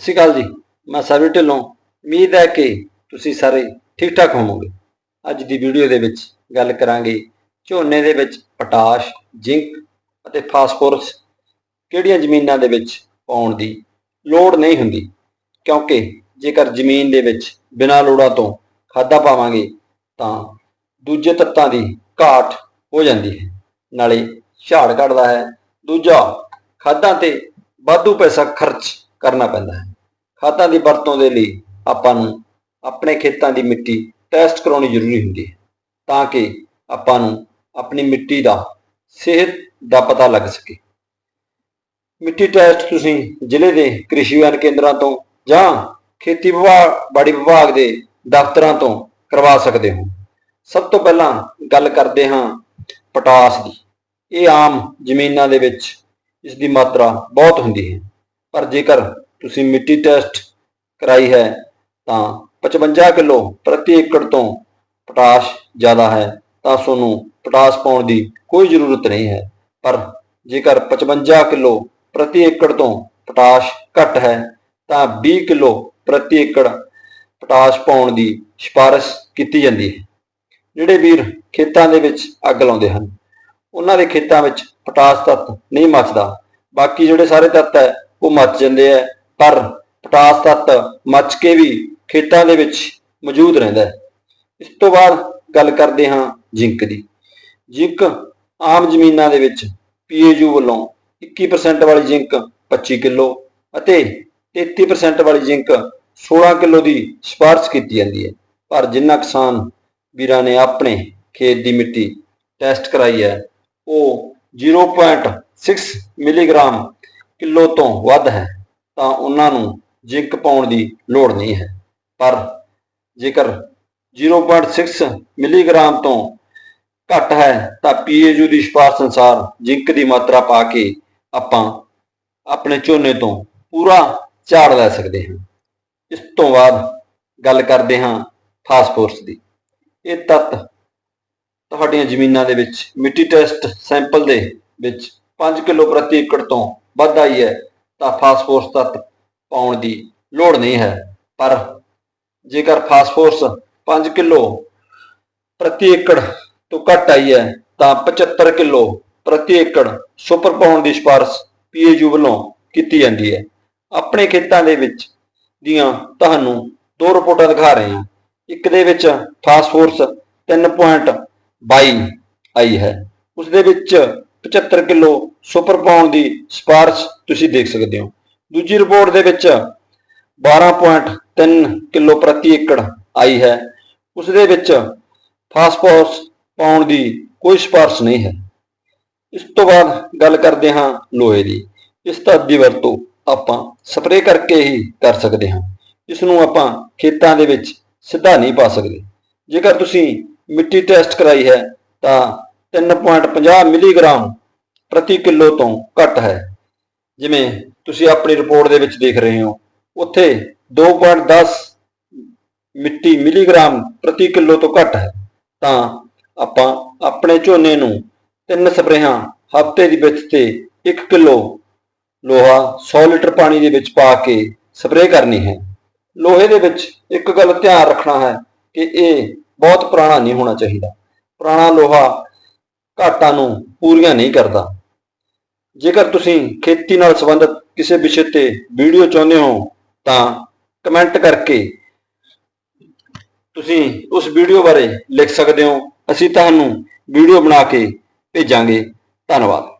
ਸਤਿ ਸ਼੍ਰੀ ਅਕਾਲ ਜੀ। ਮੈਂ ਸਰਵੀ ਢਿੱਲੋਂ। ਉਮੀਦ ਹੈ ਕਿ ਤੁਸੀਂ ਸਾਰੇ ਠੀਕ ਠਾਕ ਹੋਵੋਗੇ। ਅੱਜ ਦੀ ਵੀਡੀਓ ਦੇ ਵਿੱਚ ਗੱਲ ਕਰਾਂਗੇ ਝੋਨੇ ਦੇ ਵਿੱਚ ਪੋਟਾਸ਼, ਜ਼ਿੰਕ ਅਤੇ ਫਾਸਫੋਰਸ ਕਿਹੜੀਆਂ ਜ਼ਮੀਨਾਂ ਦੇ ਵਿੱਚ ਪਾਉਣ ਦੀ ਲੋੜ ਨਹੀਂ ਹੁੰਦੀ। ਕਿਉਂਕਿ ਜੇਕਰ ਜ਼ਮੀਨ ਦੇ ਵਿੱਚ ਬਿਨਾਂ ਲੋੜਾਂ ਤੋਂ ਖਾਦਾਂ ਪਾਵਾਂਗੇ ਤਾਂ ਦੂਜੇ ਤੱਤਾਂ ਦੀ ਘਾਟ ਹੋ ਜਾਂਦੀ ਹੈ। ਨਾਲੇ ਝਾੜ ਘਟਦਾ ਹੈ। ਦੂਜਾ, ਖਾਦਾਂ ਤੇ ਵਾਧੂ ਪੈਸਾ ਖਰਚ ਕਰਨਾ ਪੈਂਦਾ ਹੈ। ਖਾਦਾਂ ਦੀ ਵਰਤੋਂ ਦੇ ਲਈ ਆਪਾਂ ਨੂੰ ਆਪਣੇ ਖੇਤਾਂ ਦੀ ਮਿੱਟੀ ਟੈਸਟ ਕਰਾਉਣੀ ਜ਼ਰੂਰੀ ਹੁੰਦੀ ਹੈ ਤਾਂ ਕਿ ਆਪਾਂ ਨੂੰ ਆਪਣੀ ਮਿੱਟੀ ਦਾ ਸਿਹਤ ਦਾ ਪਤਾ ਲੱਗ ਸਕੇ। ਮਿੱਟੀ ਟੈਸਟ ਤੁਸੀਂ ਜ਼ਿਲ੍ਹੇ ਦੇ ਕ੍ਰਿਸ਼ੀ ਵਿਗਿਆਨ ਕੇਂਦਰਾਂ ਤੋਂ ਜਾਂ ਖੇਤੀ ਵਿਭਾਗ, ਬਾੜੀ ਵਿਭਾਗ ਦੇ ਦਫ਼ਤਰਾਂ ਤੋਂ ਕਰਵਾ ਸਕਦੇ ਹੋ। ਸਭ ਤੋਂ ਪਹਿਲਾਂ ਗੱਲ ਕਰਦੇ ਹਾਂ ਪੋਟਾਸ ਦੀ। ਇਹ ਆਮ ਜ਼ਮੀਨਾਂ ਦੇ ਵਿੱਚ ਇਸ ਦੀ ਮਾਤਰਾ ਬਹੁਤ ਹੁੰਦੀ ਹੈ। ਪਰ ਜੇਕਰ ਤੁਸੀਂ ਮਿੱਟੀ ਟੈਸਟ ਕਰਾਈ ਹੈ, ਤਾਂ 55 ਕਿਲੋ ਪ੍ਰਤੀ ਏਕੜ ਤੋਂ ਪੋਟਾਸ਼ ਜ਼ਿਆਦਾ ਹੈ, ਤਾਂ ਤੁਹਾਨੂੰ ਪੋਟਾਸ਼ ਪਾਉਣ ਦੀ ਕੋਈ ਜ਼ਰੂਰਤ ਨਹੀਂ ਹੈ। ਪਰ ਜੇਕਰ 55 ਕਿਲੋ ਪ੍ਰਤੀ ਏਕੜ ਤੋਂ ਪੋਟਾਸ਼ ਘੱਟ ਹੈ, ਤਾਂ 20 ਕਿਲੋ ਪ੍ਰਤੀ ਏਕੜ ਪੋਟਾਸ਼ ਪਾਉਣ ਦੀ ਸਿਫਾਰਿਸ਼ ਕੀਤੀ ਜਾਂਦੀ ਹੈ। ਜਿਹੜੇ ਵੀਰ ਖੇਤਾਂ ਦੇ ਵਿੱਚ ਅੱਗ ਲਾਉਂਦੇ ਹਨ, ਉਹਨਾਂ ਦੇ ਖੇਤਾਂ ਵਿੱਚ ਪੋਟਾਸ਼ ਤੱਤ ਨਹੀਂ ਮੱਚਦਾ। ਬਾਕੀ ਜਿਹੜੇ ਸਾਰੇ ਤੱਤ ਹੈ ਉਹ ਮੱਚ ਜਾਂਦੇ ਹੈ ਪਰ ਪੋਟਾਸ਼ ਤੱਤ ਮੱਚ ਕੇ ਵੀ ਖੇਤਾਂ ਦੇ ਵਿੱਚ ਮੌਜੂਦ ਰਹਿੰਦਾ ਹੈ। ਇਸ ਤੋਂ ਬਾਅਦ ਗੱਲ ਕਰਦੇ ਹਾਂ ਜ਼ਿੰਕ ਦੀ। ਜ਼ਿੰਕ ਆਮ ਜ਼ਮੀਨਾਂ ਦੇ ਵਿੱਚ ਪੀਏਯੂ ਵੱਲੋਂ 21% ਵਾਲੀ ਜ਼ਿੰਕ 25 ਕਿਲੋ ਅਤੇ 33% ਵਾਲੀ ਜ਼ਿੰਕ 16 ਕਿਲੋ ਦੀ ਸਿਫਾਰਸ਼ ਕੀਤੀ ਜਾਂਦੀ ਹੈ। ਪਰ ਜਿੰਨਾ ਕਿਸਾਨ ਵੀਰਾਂ ਨੇ ਆਪਣੇ ਖੇਤ ਦੀ ਮਿੱਟੀ ਟੈਸਟ ਕਰਾਈ ਹੈ, ਉਹ 0.6 ਮਿਲੀਗ੍ਰਾਮ ਕਿਲੋ ਤੋਂ ਵੱਧ ਹੈ, ਤਾਂ ਉਹਨਾਂ ਨੂੰ ਜ਼ਿੰਕ ਪਾਉਣ ਦੀ ਲੋੜ ਨਹੀਂ ਹੈ। ਪਰ ਜੇਕਰ 0.6 ਮਿਲੀਗ੍ਰਾਮ ਤੋਂ ਘੱਟ ਹੈ, ਤਾਂ ਪੀਏਯੂ ਦੀ ਸਿਫਾਰਸ਼ ਅਨੁਸਾਰ ਜ਼ਿੰਕ ਦੀ ਮਾਤਰਾ ਪਾ ਕੇ ਆਪਾਂ ਆਪਣੇ ਝੋਨੇ ਤੋਂ ਪੂਰਾ ਝਾੜ ਲੈ ਸਕਦੇ ਹਾਂ। ਇਸ ਤੋਂ ਬਾਅਦ ਗੱਲ ਕਰਦੇ ਹਾਂ ਫਾਸਫੋਰਸ ਦੀ। ਇਹ ਤੱਤ ਤੁਹਾਡੀਆਂ ਜ਼ਮੀਨਾਂ ਦੇ ਵਿੱਚ ਮਿੱਟੀ ਟੈਸਟ ਸੈਂਪਲ ਦੇ ਵਿੱਚ 5 ਕਿਲੋ ਪ੍ਰਤੀ ਏਕੜ ਤੋਂ ਵੱਧ ਆਈ ਹੈ, ਤਾਂ ਫਾਸਫੋਰਸ ਤੱਤ ਪਾਉਣ ਦੀ ਲੋੜ ਨਹੀਂ ਹੈ। ਪਰ ਜੇਕਰ ਫਾਸਫੋਰਸ 5 ਕਿਲੋ ਪ੍ਰਤੀ ਏਕੜ ਤੋਂ ਘੱਟ ਆਈ ਹੈ, ਤਾਂ 75 ਕਿਲੋ ਪ੍ਰਤੀ ਏਕੜ ਸੁਪਰ ਪਾਉਣ ਦੀ ਸਿਫਾਰਸ਼ ਪੀਏਯੂ ਵੱਲੋਂ ਕੀਤੀ ਜਾਂਦੀ ਹੈ। ਆਪਣੇ ਖੇਤਾਂ ਦੇ ਵਿੱਚ ਦੀਆਂ ਤੁਹਾਨੂੰ ਦੋ ਰਿਪੋਰਟਾਂ ਦਿਖਾ ਰਹੇ ਹਾਂ। ਇੱਕ ਦੇ ਵਿੱਚ ਫਾਸਫੋਰਸ 3.22 ਆਈ ਹੈ, ਉਸ ਦੇ ਵਿੱਚ 75 ਕਿਲੋ ਸੁਪਰ ਪਾਉਣ ਦੀ ਸਿਫਾਰਸ਼ ਤੁਸੀਂ ਦੇਖ ਸਕਦੇ ਹੋ। ਦੂਜੀ ਰਿਪੋਰਟ ਦੇ ਵਿੱਚ 12.3 ਕਿਲੋ ਪ੍ਰਤੀ ਏਕੜ ਆਈ ਹੈ। ਉਸ ਦੇ ਵਿੱਚ ਫਾਸਫੋਰਸ ਪਾਉਣ ਦੀ ਕੋਈ ਸਿਫਾਰਸ਼ ਨਹੀਂ ਹੈ। ਇਸ ਤੋਂ ਬਾਅਦ ਗੱਲ ਕਰਦੇ ਹਾਂ ਲੋਹੇ ਦੀ। ਇਸ ਤੱਤ ਦੀ ਵਰਤੋਂ ਆਪਾਂ ਸਪਰੇਅ ਕਰਕੇ ਹੀ ਕਰ ਸਕਦੇ ਹਾਂ। ਇਸ ਨੂੰ ਆਪਾਂ ਖੇਤਾਂ ਦੇ ਵਿੱਚ ਸਿੱਧਾ ਨਹੀਂ ਪਾ ਸਕਦੇ। ਜੇਕਰ ਤੁਸੀਂ ਮਿੱਟੀ ਟੈਸਟ ਕਰਾਈ ਹੈ ਤਾਂ 3.50 ਮਿਲੀਗ੍ਰਾਮ ਪ੍ਰਤੀ ਕਿਲੋ ਤੋਂ ਘੱਟ ਹੈ। ਜਿਵੇਂ ਤੁਸੀਂ ਆਪਣੀ ਰਿਪੋਰਟ ਦੇ ਵਿੱਚ ਦੇਖ ਰਹੇ ਹੋ, ਉੱਥੇ 2.10 ਮਿੱਟੀ ਮਿਲੀਗ੍ਰਾਮ ਪ੍ਰਤੀ ਕਿਲੋ ਤੋਂ ਘੱਟ ਹੈ। ਤਾਂ ਆਪਾਂ ਆਪਣੇ ਝੋਨੇ ਨੂੰ ਤਿੰਨ ਸਪਰੇਹਾਂ ਹਫ਼ਤੇ ਦੇ ਵਿੱਚ ਤੇ 1 ਕਿਲੋ ਲੋਹਾ 100 ਲੀਟਰ ਪਾਣੀ ਦੇ ਵਿੱਚ ਪਾ ਕੇ ਸਪਰੇਅ ਕਰਨੀ ਹੈ। ਲੋਹੇ ਦੇ ਵਿੱਚ ਇੱਕ ਗੱਲ ਧਿਆਨ ਰੱਖਣਾ ਹੈ ਕਿ ਇਹ ਬਹੁਤ ਪੁਰਾਣਾ ਨਹੀਂ ਹੋਣਾ ਚਾਹੀਦਾ। ਪੁਰਾਣਾ ਲੋਹਾ ਘਾਟਾਂ ਨੂੰ ਪੂਰੀਆਂ ਨਹੀਂ ਕਰਦਾ। ਜੇਕਰ ਤੁਸੀਂ ਖੇਤੀ ਨਾਲ ਸੰਬੰਧਿਤ ਕਿਸੇ ਵਿਸ਼ੇ ਤੇ ਵੀਡੀਓ ਚਾਹੁੰਦੇ ਹੋ, ਤਾਂ ਕਮੈਂਟ ਕਰਕੇ ਤੁਸੀਂ ਉਸ ਵੀਡੀਓ ਬਾਰੇ ਲਿਖ ਸਕਦੇ ਹੋ। ਅਸੀਂ ਤੁਹਾਨੂੰ ਵੀਡੀਓ ਬਣਾ ਕੇ ਭੇਜਾਂਗੇ। ਧੰਨਵਾਦ।